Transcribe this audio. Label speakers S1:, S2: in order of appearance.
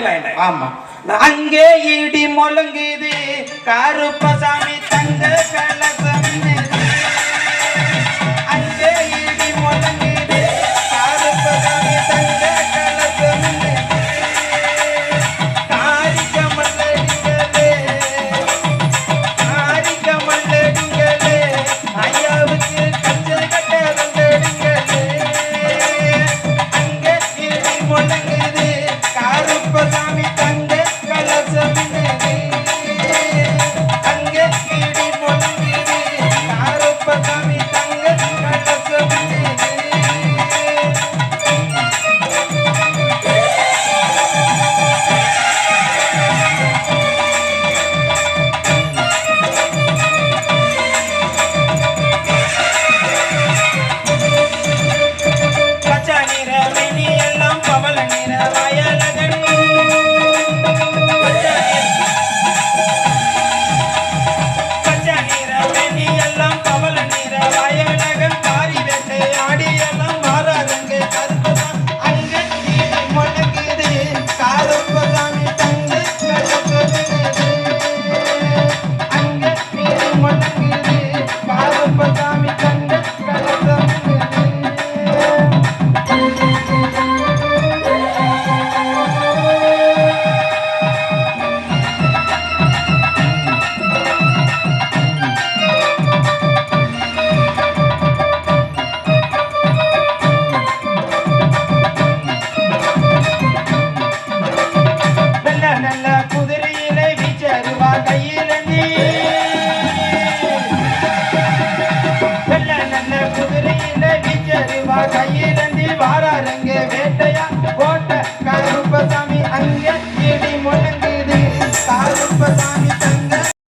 S1: Line
S2: ஆமா.
S1: அங்கே இடி முழங்குது. கருப்பசாமி தங்க கலசம்